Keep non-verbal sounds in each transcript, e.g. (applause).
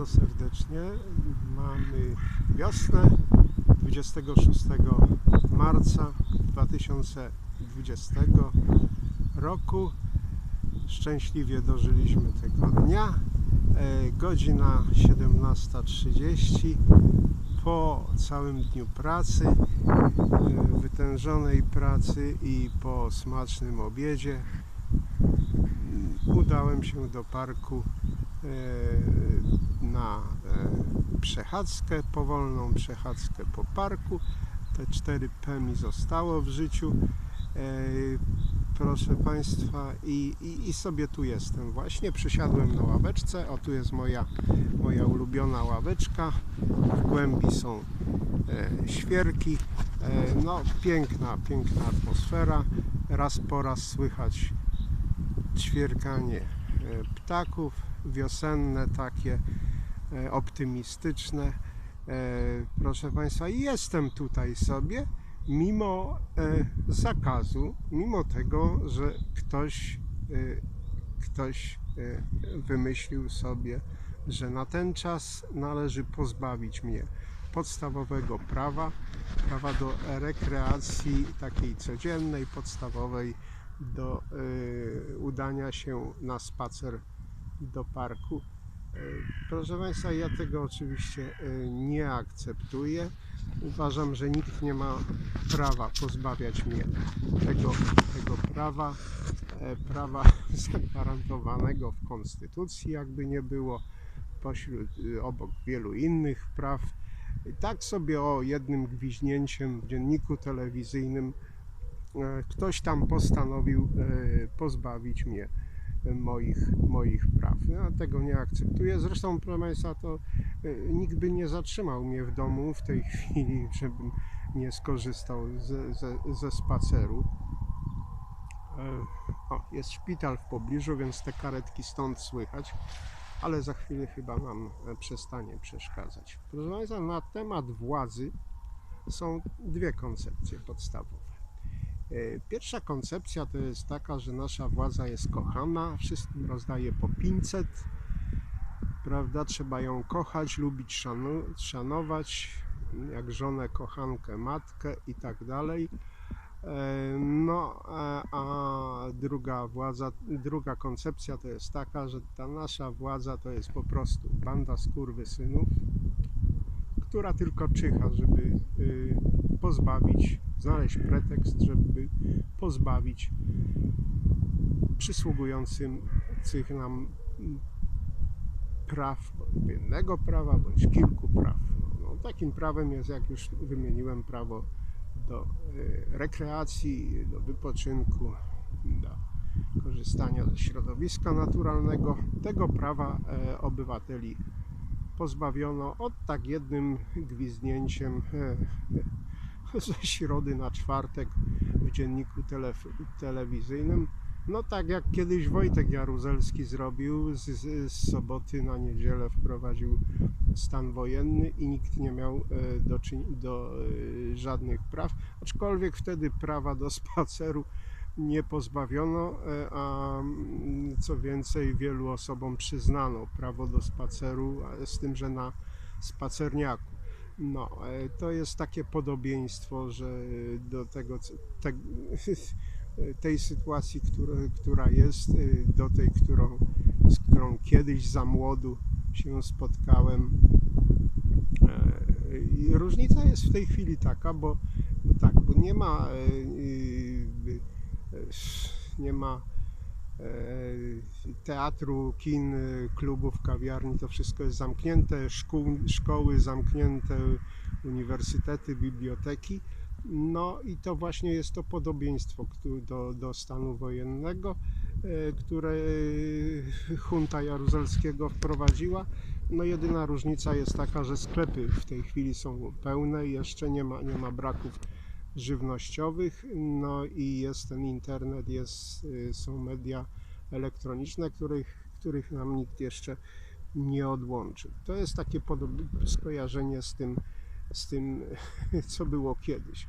bardzo serdecznie. Mamy wiosnę 26 marca 2020 roku. Szczęśliwie dożyliśmy tego dnia. E, Godzina 17.30 po całym dniu pracy, e, wytężonej pracy i po smacznym obiedzie udałem się do parku na e, przechadzkę, powolną przechadzkę po parku. Te 4P mi zostało w życiu. E, Proszę Państwa, i, i, i sobie tu jestem właśnie. Przysiadłem na ławeczce. O, tu jest moja, moja ulubiona ławeczka. W głębi są e, świerki. E, no, piękna, piękna atmosfera. Raz po raz słychać ćwierkanie e, ptaków, wiosenne takie, e, optymistyczne. E, Proszę Państwa, jestem tutaj sobie, mimo e, zakazu, mimo tego, że ktoś, e, ktoś e, wymyślił sobie, że na ten czas należy pozbawić mnie podstawowego prawa, prawa do rekreacji takiej codziennej, podstawowej, do e, udania się na spacer do parku. E, Proszę Państwa, ja tego oczywiście e, nie akceptuję. Uważam, że nikt nie ma prawa pozbawiać mnie tego, tego prawa, e, prawa (laughs) zagwarantowanego w Konstytucji, jakby nie było, pośród, y, obok wielu innych praw. I tak sobie o jednym gwiźnięciem w dzienniku telewizyjnym ktoś tam postanowił e, pozbawić mnie moich, moich praw. Ja tego nie akceptuję. Zresztą, proszę Państwa, to e, nikt by nie zatrzymał mnie w domu w tej (laughs) chwili, żebym nie skorzystał ze, ze, ze spaceru. E, O, jest szpital w pobliżu, więc te karetki stąd słychać, ale za chwilę chyba nam e, przestanie przeszkadzać. Proszę Państwa, na temat władzy są dwie koncepcje podstawowe. E, Pierwsza koncepcja to jest taka, że nasza władza jest kochana, wszystkim rozdaje po 500, prawda? Trzeba ją kochać, lubić, szanować, jak żonę, kochankę, matkę i tak dalej. E, No, a, a druga władza, druga koncepcja to jest taka, że ta nasza władza to jest po prostu banda skurwysynów, która tylko czyha, żeby y, pozbawić, znaleźć pretekst, żeby pozbawić przysługującym cych nam mm, praw, jednego prawa bądź kilku praw. No, no, takim prawem jest, jak już wymieniłem, prawo do y, rekreacji, do wypoczynku, do korzystania ze środowiska naturalnego. Tego prawa e, obywateli pozbawiono od tak jednym gwizdnięciem e, ze środy na czwartek w dzienniku telewizyjnym. No tak jak kiedyś Wojtek Jaruzelski zrobił, z, z, z soboty na niedzielę wprowadził stan wojenny i nikt nie miał e, do, do e, żadnych praw, aczkolwiek wtedy prawa do spaceru nie pozbawiono, e, a mm, co więcej wielu osobom przyznano prawo do spaceru, z tym, że na spacerniaku. No, e, to jest takie podobieństwo, że do tego, te, (laughs) tej sytuacji, która, która jest, e, do tej, którą, z którą kiedyś za młodu się spotkałem. E, I różnica jest w tej chwili taka, bo, bo tak, bo nie ma e, e, nie ma e, teatru, kin, klubów, kawiarni, to wszystko jest zamknięte, szkoły zamknięte, uniwersytety, biblioteki. No i to właśnie jest to podobieństwo do, do stanu wojennego, e, które junta Jaruzelskiego wprowadziła. No jedyna różnica jest taka, że sklepy w tej chwili są pełne, jeszcze nie ma, nie ma braków żywnościowych, no i jest ten internet, jest, y, są media elektroniczne, których, których nam nikt jeszcze nie odłączył. To jest takie skojarzenie z tym, z tym, (laughs) co było kiedyś.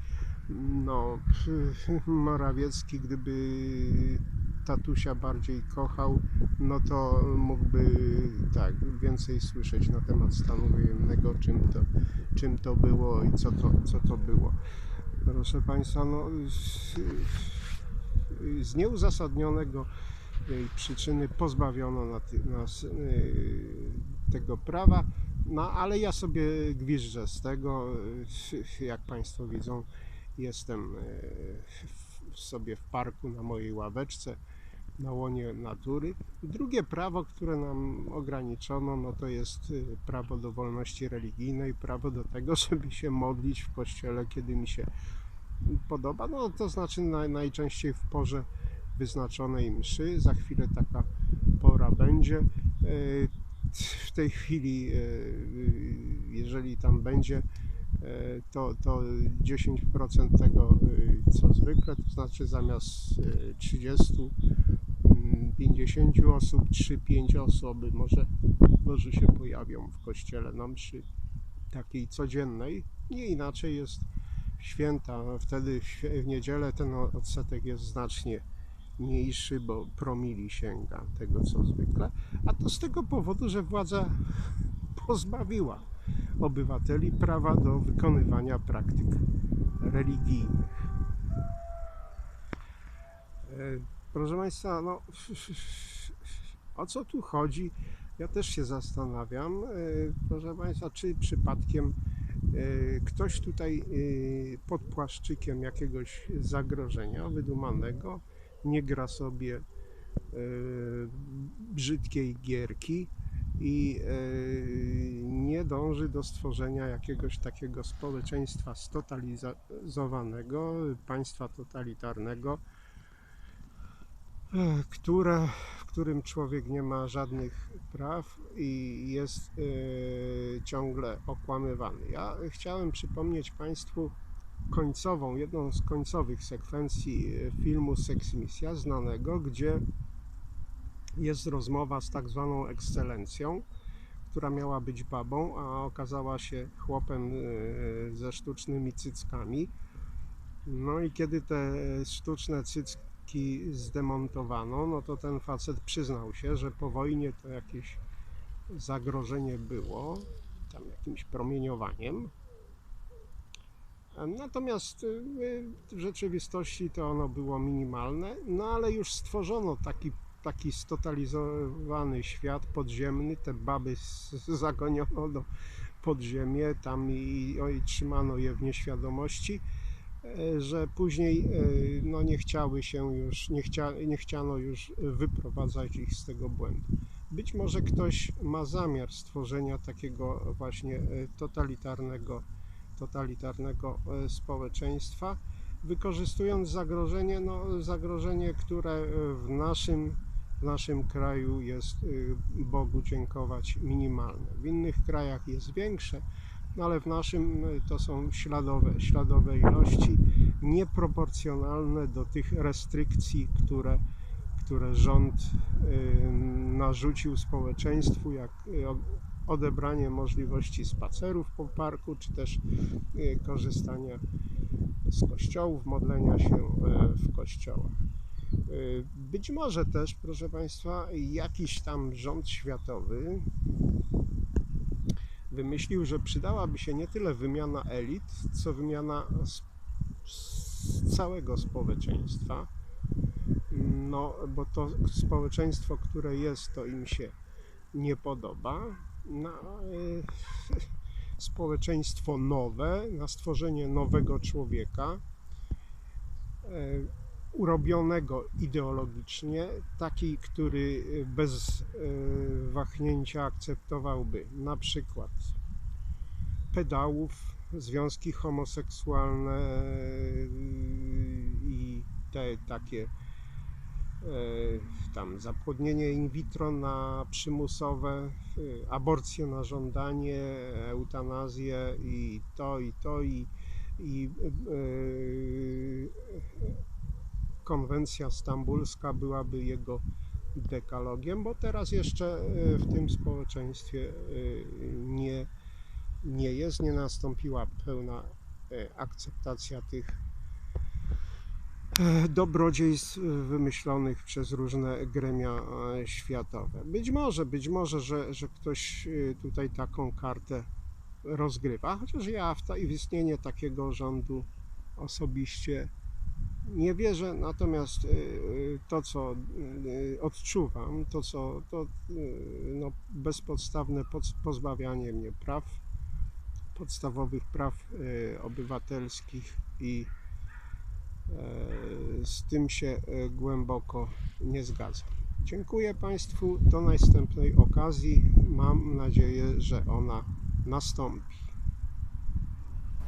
No, (laughs) Morawiecki, gdyby tatusia bardziej kochał, no to mógłby tak więcej słyszeć na temat stanu wojennego, czym to, czym to było i co to, co to było. Proszę Państwa, no, z, nieuzasadnionego tej przyczyny pozbawiono nas y, tego prawa, no ale ja sobie gwiżdżę z tego, y, jak Państwo widzą, jestem sobie w parku na mojej ławeczce, na łonie natury. Drugie prawo, które nam ograniczono, no to jest y, prawo do wolności religijnej, prawo do tego, (laughs) żeby się modlić w kościele, kiedy mi się podoba, no to znaczy naj, najczęściej w porze wyznaczonej mszy. Za chwilę taka pora będzie. E, W tej chwili, e, jeżeli tam będzie, to, to 10% tego, co zwykle, to znaczy zamiast e, 30, mm, 50 osób, 3-5 osoby może, może się pojawią w kościele na mszy takiej codziennej. Nie inaczej jest święta, wtedy w niedzielę ten odsetek jest znacznie mniejszy, bo promili sięga tego co zwykle, a to z tego powodu, że władza pozbawiła obywateli prawa do wykonywania praktyk religijnych. Proszę Państwa, no, (laughs) o co tu chodzi? Ja też się zastanawiam, e, proszę Państwa, czy przypadkiem e, ktoś tutaj e, pod płaszczykiem jakiegoś zagrożenia wydumanego nie gra sobie brzydkiej gierki i nie dąży do stworzenia jakiegoś takiego społeczeństwa stotalizowanego, państwa totalitarnego, które, w którym człowiek nie ma żadnych praw i jest e, ciągle okłamywany. Ja chciałem przypomnieć Państwu końcową, jedną z końcowych sekwencji e, filmu Seks Misja znanego, gdzie jest rozmowa z tak zwaną ekscelencją, która miała być babą, a okazała się chłopem e, ze sztucznymi cyckami. No i kiedy te sztuczne cycki zdemontowano, no to ten facet przyznał się, że po wojnie to jakieś zagrożenie było, tam jakimś promieniowaniem. Natomiast y, w rzeczywistości to ono było minimalne, no ale już stworzono taki, taki stotalizowany świat podziemny, te baby zagoniono do podziemie, tam i, i trzymano je w nieświadomości, że później e, no, nie chciały się już, nie, chcia, nie chciano już wyprowadzać ich z tego błędu. Być może ktoś ma zamiar stworzenia takiego właśnie e, totalitarnego totalitarnego e, społeczeństwa, wykorzystując zagrożenie, no, zagrożenie, które e, w naszym, w naszym kraju jest e, Bogu dziękować minimalne. W innych krajach jest większe, no ale w naszym e, to są śladowe, śladowe ilości, nieproporcjonalne do tych restrykcji, które, które rząd e, narzucił społeczeństwu, jak o- odebranie możliwości spacerów po parku, czy też korzystania z kościołów, modlenia się w kościołach. Być może też, proszę Państwa, jakiś tam rząd światowy wymyślił, że przydałaby się nie tyle wymiana elit, co wymiana z, z całego społeczeństwa. No, bo to społeczeństwo, które jest, to im się nie podoba. Na (laughs) y, społeczeństwo nowe, na stworzenie nowego człowieka, y, urobionego ideologicznie, taki, który y, bez y, wahnięcia akceptowałby na przykład pedałów, związki homoseksualne y, i te takie e, tam zapłodnienie in vitro na przymusowe, aborcję na żądanie, eutanazję i to, i to, i, i e, konwencja stambulska byłaby jego dekalogiem, bo teraz jeszcze e, w tym społeczeństwie e, nie, nie jest, nie nastąpiła pełna e, akceptacja tych dobrodziejstw wymyślonych przez różne gremia światowe. Być może, być może, że, że ktoś tutaj taką kartę rozgrywa, chociaż ja w, ta, istnienie takiego rządu osobiście nie wierzę, natomiast y, y, to, co y, odczuwam, to, co to no, bezpodstawne poz- pozbawianie mnie praw, podstawowych praw obywatelskich i e, z tym się e, głęboko nie zgadzam. Dziękuję Państwu. Do następnej okazji. Mam nadzieję, że ona nastąpi.